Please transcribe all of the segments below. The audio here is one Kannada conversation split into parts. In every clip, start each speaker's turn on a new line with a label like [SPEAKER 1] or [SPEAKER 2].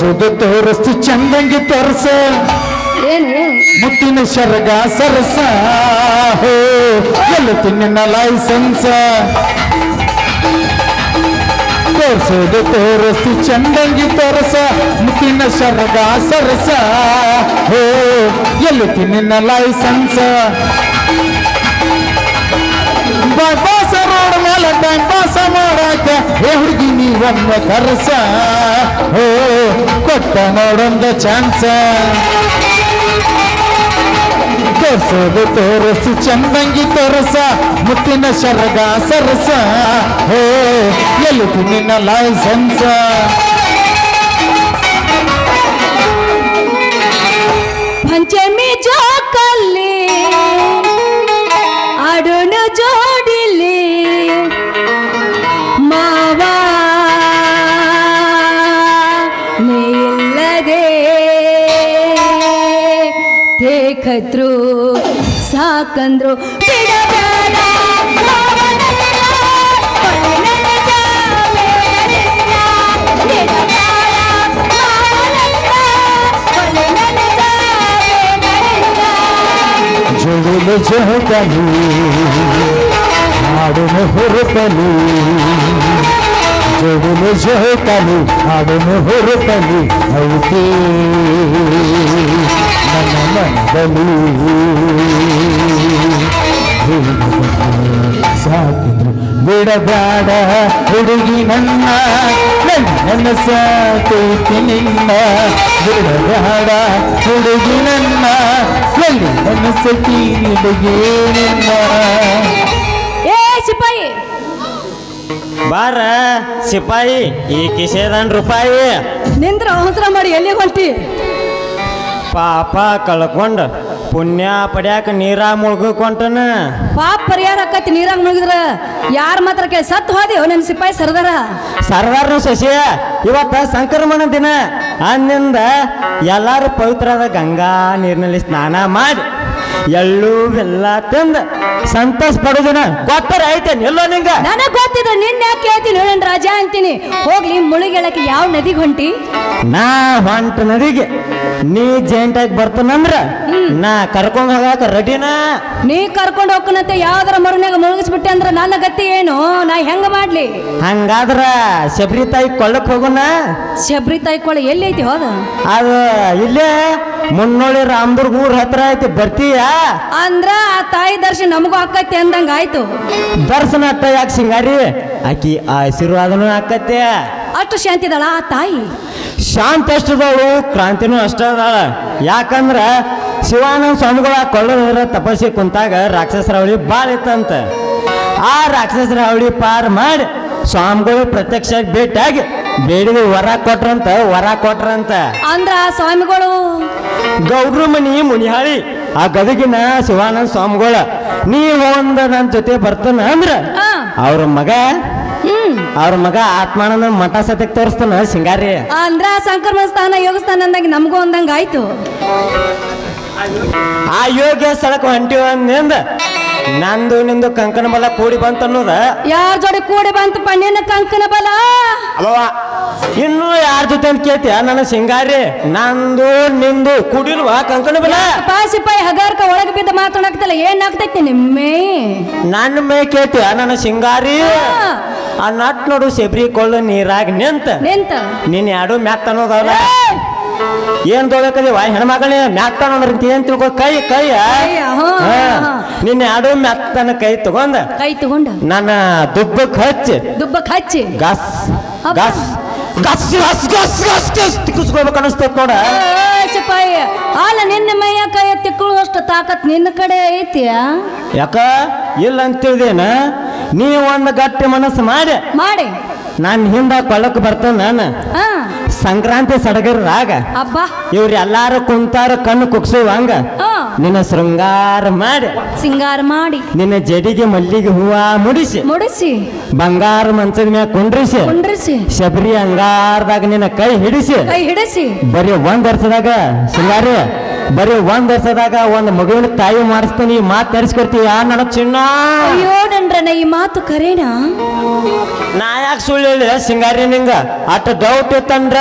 [SPEAKER 1] ತೋರ್ಸೋದು ತೋರಿಸ್ತು ಚಂದಂಗಿ ತರಸ. ಮುತ್ತಿನ ಶರಗ ಸರಸ. ಹೋ ಎಲ್ಲ ತಿನ್ನ ಲೈಸೆನ್ಸ? ತೋರ್ಸೋದು ತೋರಿಸ್ತು ಚಂದಂಗಿ ತೋರಸ. ಮುತ್ತಿನ ಶರಗ ಸರಸ. ಹೋ ಎಲ್ಲ ತಿನ್ನ ಲೈಸೆನ್ಸ? ಬಾಸ ಹುಡುಗಿ ಕರ್ಸ. ಓ ಕೊಟ್ಟ ನೋಡೊಂದ ಚಾನ್ಸ. ತೋರ್ಸೋದು ತೋರಿಸು, ಚಂದಂಗಿ ತೋರಸ, ಮುತ್ತಿನ ಶರಗ ಸರಸ. ಓ, ಎಲ್ಲಿ ನಿನ್ನ ಲೈಸೆನ್ಸ
[SPEAKER 2] ತೇಕದ್ರು ಸಾಕಂದ್ರು ಬಿಡಬೇಡ ಮಾವನನ್ನ, ಕೊನೆಯ ಜಾವೇರಿಲ್ಲ. ಬಿಡಬೇಡ ಮಾವನನ್ನ, ಕೊನೆಯ ಜಾವೇರಿಲ್ಲ.
[SPEAKER 1] ಜೋಡುಲು ಜೋಗಲು ಹಾಡುನು ಹುರುಕಲು ಜೋಡುಲು ಜೋಕಲು ಹಾಡುನು ಹುರುಕಲು ಹೌದೇ ನನ್ನ ಮನದಲು ಸಾಕಿದ್ರು ಬಿಡಬೇಡ ಹುಡುಗಿ ನನ್ನ ನನ್ನ ಸಾಕೈತಿ ನಿನ್ನ ಬಿಡಬೇಡ ಹುಡುಗಿ ನನ್ನ ಎಲ್ಲಿ ನನ್ನ ಸತಿ ನಿನಗೆ ನಿನ್ನ
[SPEAKER 2] ಏ ಸಿಪಾಯಿ!
[SPEAKER 3] ಬಾರ ಸಿಪಾಯಿ ಈ ಕಿಸೇದನ್ ರೂಪಾಯಿ.
[SPEAKER 2] ನಿಂದ್ರ ಅವಸರ ಮಾಡಿ ಎಲ್ಲಿ ಹೊಂಟಿ
[SPEAKER 3] ಪಾಪ ಕಳ್ಕೊಂಡು ಪುಣ್ಯ ಪಡ್ಯಾಕ ನೀರಾಗ ಮುಳುಗಕೊಂಟನ.
[SPEAKER 2] ಪಾಪ ಪರಿಹಾರ ಆಕತಿ ನೀರಾಗ ಮುಳುಗಿದ್ರ. ಯಾರ ಮಾತ್ರ ಕೇಳಿ ಸತ್ತು ಹೋದೆವು ನನ್ನ ಸಿಪಾಯಿ ಸರ್ದಾರ.
[SPEAKER 3] ಸರ್ದಾರ್ನು ಶಶಿ ಇವತ್ತ ಸಂಕ್ರಮಣ ದಿನ. ಅಂದಿಂದ ಎಲ್ಲಾರು ಪವಿತ್ರದ ಗಂಗಾ ನೀರಿನಲ್ಲಿ ಸ್ನಾನ ಮಾಡಿ. ಎಳ್ಳು ಬೆಲ್ಲ ತಂದ ಸಂತೋಷ ಪಡೋದನ ಗೊತ್ತರ ಐತೆ ಎಲ್ಲೋ ನಿಂಗ?
[SPEAKER 2] ನನಗ್ ಗೊತ್ತಿದ್ರೆ ನಿನ್ನ ಯಾಕೆ ಹೇಳ್ತೀನಿ ಹೇಳನ್ ರಾಜ ಅಂತೀನಿ. ಹೋಗ್ಲಿ ಮುಳುಗೆಳಕ್ಕೆ ಯಾವ ನದಿಗೆ ಹೊಂಟಿ?
[SPEAKER 3] ನಾ ಹೊಂಟ ನದಿಗೆ ನೀ ಜೇಂಟಾಗಿ ಬರ್ತಾನಂದ್ರ ನಾ ಕರ್ಕೊಂಡ್ ಹೋಗಾಕ ರೆಡಿನಾ
[SPEAKER 2] ನೀ ಕರ್ಕೊಂಡು ಹೋಗ್ಕನಂತೆ ಯಾವ್ದಾರ ಮರುನಾಗ ಮುಳುಗಿಸ್ಬಿಟ್ಟೆ ಅಂದ್ರೆ ನನ್ನ ಗತಿ ಏನು? ನಾ ಹೆಂಗ ಮಾಡ್ಲಿ?
[SPEAKER 3] ಹಂಗಾದ್ರ ಶಬರಿ ತಾಯಿ ಕೊಳ್ಳಕ್ ಹೋಗುನ?
[SPEAKER 2] ಶಬರಿ ತಾಯಿ ಕೊಳ ಎಲ್ಲಿ ಐತಿ ಹೋದ?
[SPEAKER 3] ಅದು ಇಲ್ಲೇ ಮುನ್ನೋಳಿ ರಾಮದುರ್ಗ ಊರ್ ಹತ್ರ ಐತಿ ಬರ್ತೀಯ?
[SPEAKER 2] ಅಂದ್ರ ಆ ತಾಯಿ ದರ್ಶನ ನಮಗೂ ಆಕೈತಿ ಅಂದಂಗ ಆಯ್ತು.
[SPEAKER 3] ದರ್ಶನ ಅಟ್ಟ ಯಾಕೆ ಸಿಂಗಾರಿ? ಆಕಿ ಆಶೀರ್ವಾದನೂ ಆಕತ್ತೆ
[SPEAKER 2] ಅಷ್ಟು ಶಾಂತಿದಳ ಆ ತಾಯಿ?
[SPEAKER 3] ಶಾಂತ ಅಷ್ಟದವಳು ಕ್ರಾಂತಿನೂ ಅಷ್ಟ ಅದಾಳ. ಯಾಕಂದ್ರೆ ಶಿವಾನಂದ ಸ್ವಾಮಿಗಳ ಕೊಳ್ಳ ತಪಸ್ಸಿ ಕುಂತಾಗ ರಾಕ್ಷಸರ ಅವಳಿ ಭಾಳ ಇತ್ತಂತ. ಆ ರಾಕ್ಷಸರ ಅವಳಿ ಪಾರ್ ಮಾಡಿ ಸ್ವಾಮಿಗಳು ಪ್ರತ್ಯಕ್ಷ ಭೇಟಿಯಾಗಿ ಬೇಡಿಗೆ ವರ ಕೊಟ್ರಂತ ವರ ಕೊಟ್ರಂತ.
[SPEAKER 2] ಅಂದ್ರ ಸ್ವಾಮಿಗಳು?
[SPEAKER 3] ಗೌಡ್ರ ಮನಿ ಮುನಿಹಾಳಿ ಆ ಗದಗಿನ ಶಿವಾನಂದ ಸ್ವಾಮಿಗಳ ನೀವು ಒಂದ ನನ್ನ ಜೊತೆ ಬರ್ತಾನ ಅಂದ್ರ ಅವ್ರ ಮಗ ಅವ್ರ ಮಗ ಆತ್ಮಾನಂದ ಮಠ ಸತ್ಯಕ್ಕೆ ತೋರಿಸ್ತಾನ ಸಿಂಗಾರಿ
[SPEAKER 2] ಅಂದ್ರ ಸಂಕ್ರಮಣ ಸ್ಥಾನ ಯೋಗಸ್ಥಾನ ಅಂದಾಗ ಅಂದಂಗ ನಮಗೂ ಅಂದಂಗ ಆಯ್ತು.
[SPEAKER 3] ಆ ಯೋಗ್ಯ ಸ್ಥಳಕ್ಕೆ ಹೊಂಟಿವ ಅಂದಿಂದ ನಂದು ನಿಂದು ಕಂಕಣ ಬಲ ಕೂಡಿ ಬಂತ ಅನ್ನೋದ
[SPEAKER 2] ಯಾರ ಜೋಡಿ ಕೂಡಿ ಬಂತಪ್ಪ ನಿನ್ನ ಕಂಕಣ ಬಲ?
[SPEAKER 3] ಅಲ್ವ ಇನ್ನು ಯಾರ ಜೊತೆ ಅಂತ ಕೇಳ್ತೀಯ? ನನ್ನ ಸಿಂಗಾರಿ ನಂದು ನಿಂದು ಕುಡಿಲ್ವಾ? ಕಂಕಣ ಬಿಲ್ಲ
[SPEAKER 2] ಪಾ ಸಿಪಾಯಿ ಹಗಾರ್ಕ ಒಳಗೆ ಬಿದ್ದ ಮಾತಾಡಕ್ತಲ್ಲ ಏನ್ ಆಗ್ತೈತಿ ನಿಮ್ಮೆ?
[SPEAKER 3] ನನ್ನ ಮೇ ಕೇಳ್ತೀಯ? ನನ್ನ ಸಿಂಗಾರಿ ಆ ನಟ್ ನೋಡು ಸೆಬ್ರಿ ಕೊಳ್ಳ ನೀರಾಗ ನಿಂತ.
[SPEAKER 2] ನಿಂತ.
[SPEAKER 3] ನೀನ್ ಅನ್ನೋದಲ್ಲ
[SPEAKER 2] ಏಯ್!
[SPEAKER 3] ಏನ್ ತೊಗೊಳಕದೀವ ಹೆಣ್ಮಗಳೇ ಮ್ಯಾಕ್ ಅನ್ನೋದ್ರ ಏನ್ ತಿಳ್ಕೊ? ಕೈ ಕೈ
[SPEAKER 2] ಯಾಡು.
[SPEAKER 3] ನಿನ್ನ ಎರಡು ಮ್ಯಾಕ್ತನ ಕೈ ತಗೊಂಡ.
[SPEAKER 2] ಕೈ ತಗೊಂಡ?
[SPEAKER 3] ನನ್ನ ದುಬ್ಬಕ್ ಹಚ್ಚಿ.
[SPEAKER 2] ದುಬ್ಬಕ್ ಹಚ್ಚಿ?
[SPEAKER 3] ಗಸ್. ಗಸ್ ಗಸ್ ಗಸ್ ಗಸ್ ಗಸ್ ಗಸ್ ತಿಕ್ಕಿಸ್ಕೋಬೇಕು ಅನಿಸ್ತೈತ್ ನೋಡ.
[SPEAKER 2] ಏ, ಸಿಪಾಯಿ ಅಲ್ಲ ನಿನ್ನ ಮೈಯ ಕೈ ತಿಕ್ಕಳುವಷ್ಟು ತಾಕತ್ ನಿನ್ನ ಕಡೆ ಐತಿಯ
[SPEAKER 3] ಯಾಕ? ಇಲ್ಲ ಅಂತೇಳಿದೇನ ನೀ ಒಂದು ಗಟ್ಟಿ ಮನಸ್ಸು ಮಾಡಿ.
[SPEAKER 2] ಮಾಡಿ.
[SPEAKER 3] ನಾನು ಹಿಂದ ಕೊಳಕ್ ಬರ್ತೇನೆ ನಾನು?
[SPEAKER 2] ಹಾ.
[SPEAKER 3] ಸಂಕ್ರಾಂತಿ ಸಡಗರದಾಗ
[SPEAKER 2] ಅಬ್ಬಾ.
[SPEAKER 3] ಇವ್ರು ಎಲ್ಲಾರು ಕುಂತಾರ ಕಣ್ಣು ಕುಗ್ಸುವಂಗ
[SPEAKER 2] ಹಾ.
[SPEAKER 3] ನಿನ್ನ ಶೃಂಗಾರ ಮಾಡಿ.
[SPEAKER 2] ಸಿಂಗಾರ ಮಾಡಿ.
[SPEAKER 3] ನಿನ್ನ ಜಡಿಗೆ ಮಲ್ಲಿಗೆ ಹೂವ ಮುಡಿಸಿ.
[SPEAKER 2] ಮುಡಿಸಿ.
[SPEAKER 3] ಬಂಗಾರ ಮಂಚದ ಮ್ಯಾಗ ಕುಂಡ್ರಿಸಿ.
[SPEAKER 2] ಕುಂಡ್ರಿಸಿ.
[SPEAKER 3] ಶಬರಿ ಅಂಗಾರದಾಗ ನಿನ್ನ ಕೈ ಹಿಡಿಸಿ.
[SPEAKER 2] ಕೈ ಹಿಡಿಸಿ.
[SPEAKER 3] ಬರೀ ಒಂದ್ ವರ್ಷದಾಗ ಸಿಂಗಾರಿ ಬರೀ ಒಂದ್ ವರ್ಷದಾಗ ಒಂದ್ ಮಗುವಿನ ತಾಯಿ ಮಾಡಿಸ್ತೀನಿ ಮಾತು ತರಿಸ್ಕೊಡ್ತೀಯ? ನನ್ನ ಚಿನ್ನ?
[SPEAKER 2] ಅಯ್ಯೋ ನನ್ರನ ಈ ಮಾತು ಕರೇನಾ?
[SPEAKER 3] ನಾ ಯಾಕೆ ಸುಳ್ಳು ಹೇಳಿ ಸಿಂಗಾರಿ ನಿಂಗ. ಅಟ್ ಡೌಟ್ ಇತ್ತಂದ್ರ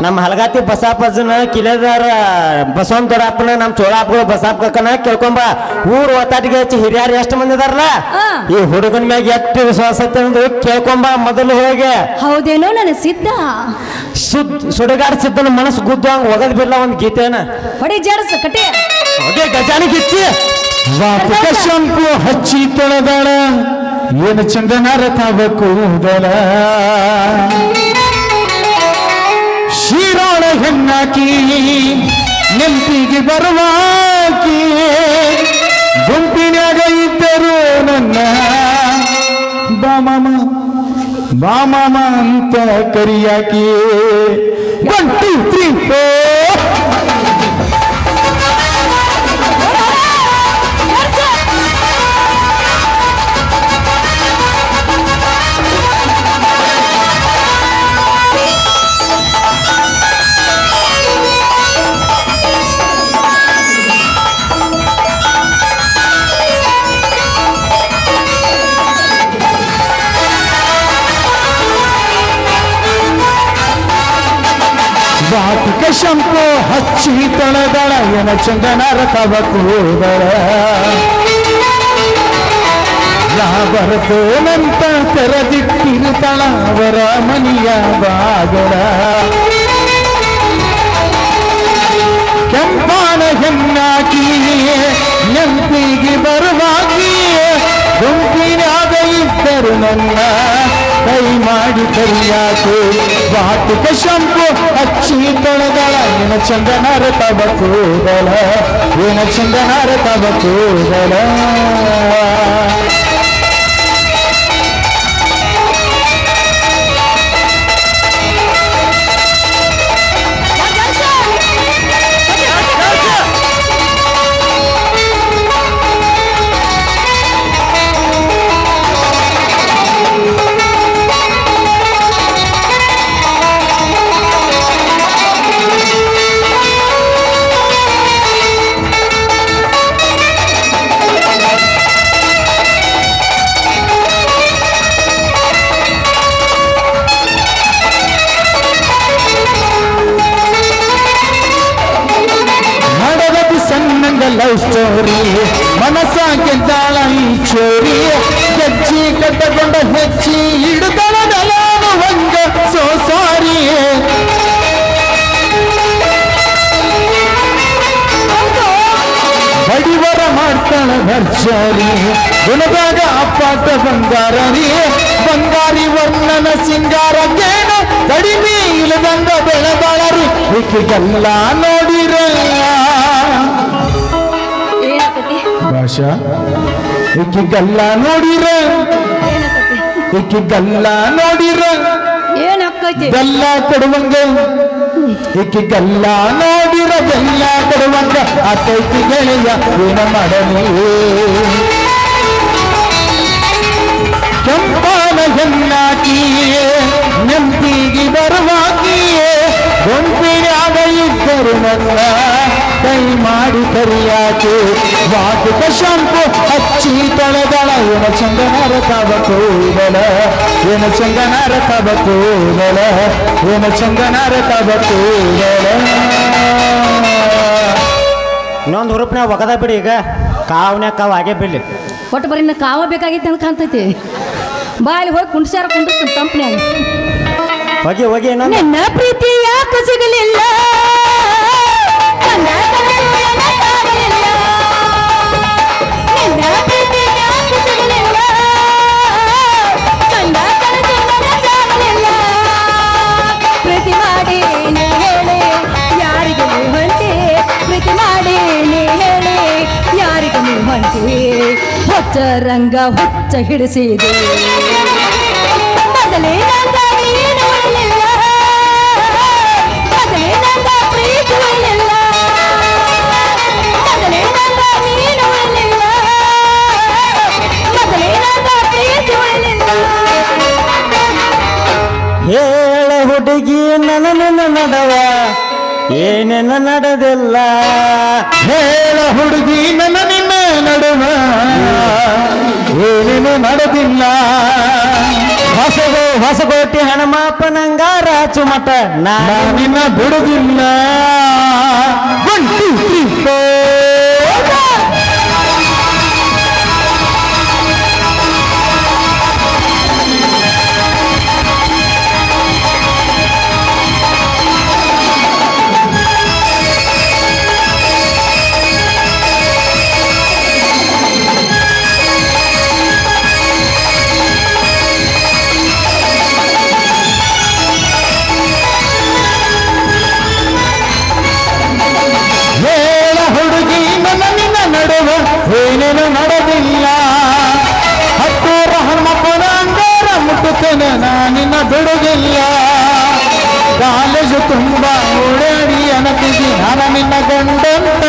[SPEAKER 3] ನಮ್ಮ ಹಲಗಾತಿ ಬಸಾಪಜ್ಜನ ಕಿಲೆದಾರ ಬಸವನ್ ದೊಡ್ಡಪ್ಪನ ನಮ್ಮ ಚೋಳಾಪುರ ಬಸಾಪ್ ಕಕ್ಕನ ಕೇಳ್ಕೊಂಬ ಊರ್ ಒತ್ತಾಟಿಗೆ ಹಚ್ಚಿ ಹಿರಿಯರು ಎಷ್ಟು ಮಂದಿ ಇದಾರಲ್ಲ
[SPEAKER 2] ಆ.
[SPEAKER 3] ಈ ಹುಡುಗನ ಮ್ಯಾಗ ಎಷ್ಟು ವಿಶ್ವಾಸ ಐತೆ ಅನ್ನೋದು ಕೇಳ್ಕೊಂಬ ಮೊದಲು ಹೋಗಿ.
[SPEAKER 2] ಹೌದೇನೋ ನನ್ನ ಸಿದ್ಧ?
[SPEAKER 3] ಸುದ್ ಸುಡಗಾಡಿಸಿದ್ದನ ಮನಸ್ಸು ಗುದ್ದಂಗ ಒಗದ್ ಬಿಡ್ಲ ಒಂದು ಗೀತೆನ?
[SPEAKER 2] ಹೊಡಿ ಜರ್ಸ್ ಕಟಿ.
[SPEAKER 3] ಅದೇ ಗಜಾನಿ ಗಿತ್ತಿ
[SPEAKER 1] ವಾಪಕ ಶಂಕು ಹಚ್ಚಿ ತೊಳೆದಾಳ. ಏನು ಚಂದನ ತಾವ ಕೂದಲ ಶಿರಾಳ ಹೆಣ್ಣಾಕಿ ನೆಂಪಿಗೆ ಬರುವಾಕಿ ಗುಂಪಿನಾಗ ಇದ್ದರು ನನ್ನ. ಬಾಮಮ ಬಾಮಮ ಅಂತ ಕರಿಯಾಕಿ ಒನ್ ಟೂ ತ್ರೀ ಫೋರ್ ವಾಟಿಕ ಶಂಕು ಹಚ್ಚಿ ತಳದಳ ಎನ ಚಂದನರ ತವ ಕೂದಳ ನಾ ಬರ್ತೇನಂತ ತೆರೆದಿಟ್ಟಿರುತ್ತಳ ಅವರ ಮನೆಯ ಬಾಗಳ ಕೆಂಪಾನ ಹೆಣ್ಣಾಕಿ ನೆಂಪಿಗೆ ಬರುವಾಗಿ ಗುಂಪಿನಾಗ ಇದ್ದರು ನನ್ನ ಕೈ ಮಾಡಿ ಕರಿಯಾಕೆ. ವಾಟಿಕ ಶಂಪು ಹಚ್ಚಿ ತೊಳೆದಳ ಏನ ಚಂದನರ ತವ ಕೂದಲ ಏನ ಚಂದನರ ತವ ಕೂದಲ. ಭರ್ಜರಿ ಗುಣದಾಗ ಅಪ್ಪಾಟ ಬಂಗಾರ ರೀ ಬಂಗಾರಿ ವರ್ಣನ ಸಿಂಗಾರಕ್ಕೇನು ಕಡಿಮೆ ಇಲ್ಲದಂಗ ಬೆಳೆದಾಳರಿ ಈಕೆಗೆಲ್ಲ ನೋಡಿರ
[SPEAKER 2] ಏನಾಕತಿ
[SPEAKER 1] ಭಾಷಾ ಈಕೆಗೆಲ್ಲ ನೋಡಿರ
[SPEAKER 2] ಏನಾಕತಿ
[SPEAKER 1] ಈಕೆಗೆಲ್ಲ ನೋಡಿರ
[SPEAKER 2] ಏನಾಕೈತಿ
[SPEAKER 1] ಬೆಲ್ಲ ಕೊಡುವಂಗ ಈಕೆಗೆಲ್ಲ ನೋಡಿರ ಬೆಲ್ಲ ಕೊಡುವಂಗ ಆತೈತಿ ಗೆಳೆಯ ಏನ ಮಾಡಲಿ ಕೆಂಪಾನ ಹೆಣ್ಣಾಕಿ ನೆಂಪಿಗೆ ಬರುವಾಕಿಯೇ ಗುಂಪಿನಾಗ ಇದ್ದರು ನನ್ನ ಕೈ ಮಾಡಿ ಕರಿಯಾಕೆ ವಾಟುಕ ಶಂಕು ಹಚ್ಚಿ ತೊಳೆದಳ ಏನ ಚಂದನರ ತವ ಕೂದಲ ಏನ ಚಂದನರ ತವ ಕೂದಲ ಏನ ಚಂದನರ ತವ ಕೂದಲ
[SPEAKER 3] ಇನ್ನೊಂದು ಹುರುಪ್ನ ಒಗದ ಬಿಡಿ ಈಗ. ಕಾವ್ನ್ಯಾಗ ಕಾವ್ ಆಗೇ ಬಿಡ್ಲಿ.
[SPEAKER 2] ಒಟ್ಟು ಬರೀ ನಾ ಕಾವ ಬೇಕಾಗಿತ್ತು ಅಂತ ಕಾಣ್ತೈತಿ. ಬಾ ಅಲ್ಲಿ ಹೋಗಿ ಕುಂಡ್ಸ್ಯಾರ ಕುಂಡಿಸ್ತೀನಿ ಕಂಪ್ನಿ
[SPEAKER 3] ಹೋಗಿ ಹೋಗಿ
[SPEAKER 2] ನನ್ನ ನಿನ್ನ ಪ್ರೀತಿ ಯಾಕೆ ಸಿಗಲಿಲ್ಲ. ನಿನ್ನ ನಂಗ ಹುಚ್ಚ ಹಿಡಿಸಿದೆ.
[SPEAKER 3] ಹೇಳ ಹುಡುಗಿ ನಿನ್ನ ನಡವ ಏನೆನ ನಡೆದಿಲ್ಲ.
[SPEAKER 1] ಹೇಳ ಹುಡುಗಿ ನನ್ನ ನಿನ್ನ ನಡುವ ಏನೇನು ನಡೆದಿಲ್ಲ.
[SPEAKER 3] ಹೊಸಗೋ ಹೊಸಗೋಟಿ ಹನುಮಪ್ಪನಂಗಾರ ಚುಮಟ.
[SPEAKER 1] ನಾನು ನಿನ್ನ ಬಿಡುದಿಲ್ಲ. ಒನ್ ಟೂ ತ್ರೀ ಹೇಳ ನಡುವ ಏನೇನು ನಡೆದಿಲ್ಲ. ಹತ್ತೂರ ಹನುಮಪ್ಪನ ಅಂಗಾರ ಮುಟ್ಟುತ್ತೇನೆ ನಾ ನಿನ್ನ ಬಿಡುದಿಲ್ಲ ಕಾಲೇಜು ತುಂಬ ಓಡಾಡಿ ಅನತಿದಿ ನಾನು ನಿನ್ನ ಗಂಡಂತ.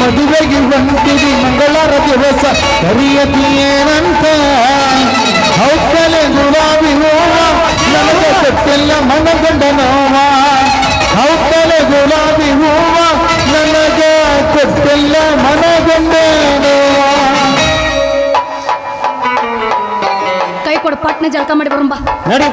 [SPEAKER 1] ಮದುವೆಗೆ ಹೊಂಟಿದಿ ಮಂಗಳವಾರ ದಿವಸ, ಕರಿಯತಿ ಏನಂತ. ಹೌಕಲೆ ಗುಲಾಬಿ
[SPEAKER 2] ಜಳಕ ಮಾಡಿ ಬರೋಂಬ
[SPEAKER 3] ನಡಿ.